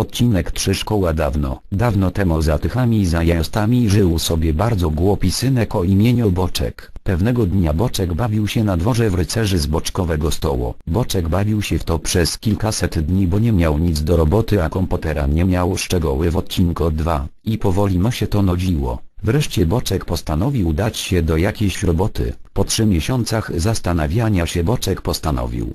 Odcinek 3 Szkoła dawno, dawno temu za tychami zajazdami żył sobie bardzo głupi synek o imieniu Boczek. Pewnego dnia Boczek bawił się na dworze w rycerzy z boczkowego stołu. Boczek bawił się w to przez kilkaset dni bo nie miał nic do roboty a komputera nie miał szczegóły w odcinku 2 i powoli ma się to nudziło. Wreszcie Boczek postanowił dać się do jakiejś roboty. Po trzy miesiącach zastanawiania się Boczek postanowił,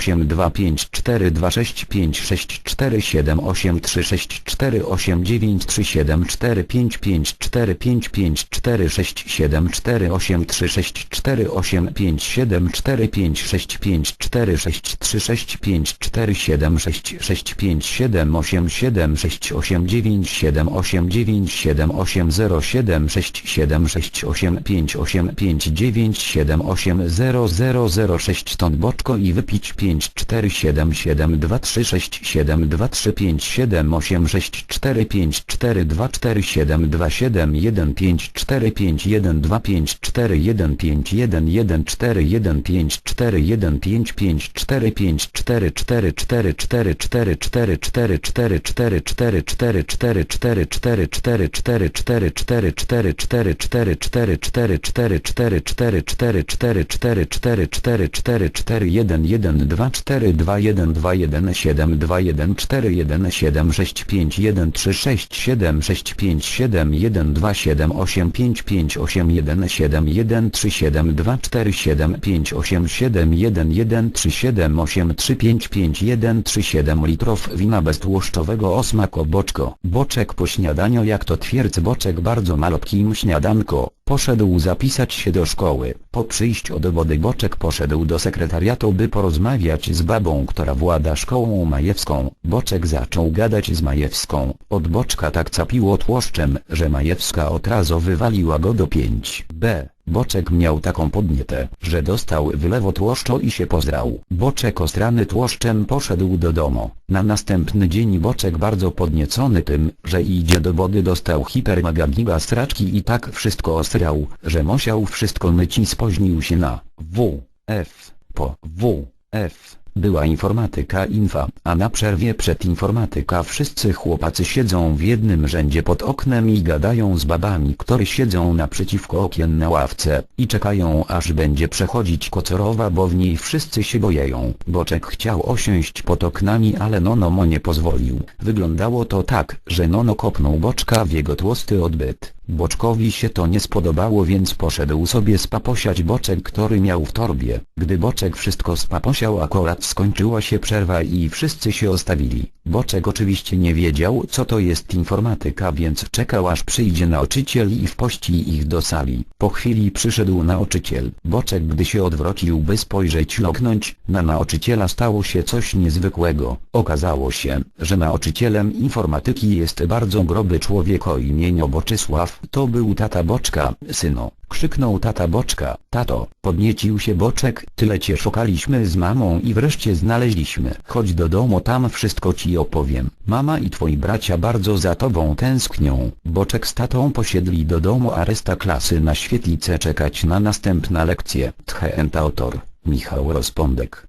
ton boczko i wypić 5 4 4 4 4 4 1 1 2 4 2 1 2 1 7 2 1 4 1 7 6 5 1 3 6 7 6 5 7 1 2 7 8 5 5 8 1 7 1 3 7 2 4 7 5 8 7 1 1 3 7 8 3 5 5 1 3 7 litrów wina beztłuszczowego o smaku boczko. Boczek po śniadaniu jak to twierdz boczek bardzo malutkim śniadanko. Poszedł zapisać się do szkoły. Po przyjściu do wody Boczek poszedł do sekretariatu by porozmawiać z babą, która włada szkołą majewską. Boczek zaczął gadać z Majewską. Od Boczka tak capiło tłoszczem, że Majewska od razu wywaliła go do 5b. Boczek miał taką podnietę, że dostał wylewo tłoszczo i się pozrał. Boczek ostrany tłoszczem poszedł do domu. Na następny dzień Boczek bardzo podniecony tym, że idzie do wody dostał hipermagagiga straczki i tak wszystko ostrał, że musiał wszystko myć i spóźnił się na W, F, po W, F. Była informatyka infa, a na przerwie przed informatyka wszyscy chłopacy siedzą w jednym rzędzie pod oknem i gadają z babami, które siedzą naprzeciwko okien na ławce i czekają aż będzie przechodzić kocorowa, bo w niej wszyscy się bojeją. Boczek chciał osiąść pod oknami, ale Nono mu nie pozwolił. Wyglądało to tak, że Nono kopnął Boczka w jego tłusty odbyt. Boczkowi się to nie spodobało więc poszedł sobie spaposiać boczek który miał w torbie. Gdy boczek wszystko spaposiał akurat skończyła się przerwa i wszyscy się ostawili. Boczek oczywiście nie wiedział co to jest informatyka więc czekał aż przyjdzie nauczyciel i wpuści ich do sali. Po chwili przyszedł nauczyciel. Boczek gdy się odwrócił by spojrzeć loknąć, na nauczyciela stało się coś niezwykłego. Okazało się, że nauczycielem informatyki jest bardzo groby człowiek o imieniu Boczysław. To był tata Boczka, syno. Krzyknął tata Boczka, tato, podniecił się Boczek, tyle cię szukaliśmy z mamą i wreszcie znaleźliśmy. Chodź do domu tam wszystko ci opowiem. Mama i twoi bracia bardzo za tobą tęsknią. Boczek z tatą posiedli do domu a reszta klasy na świetlicę czekać na następna lekcję. Tchent autor, Michał Rozpądek.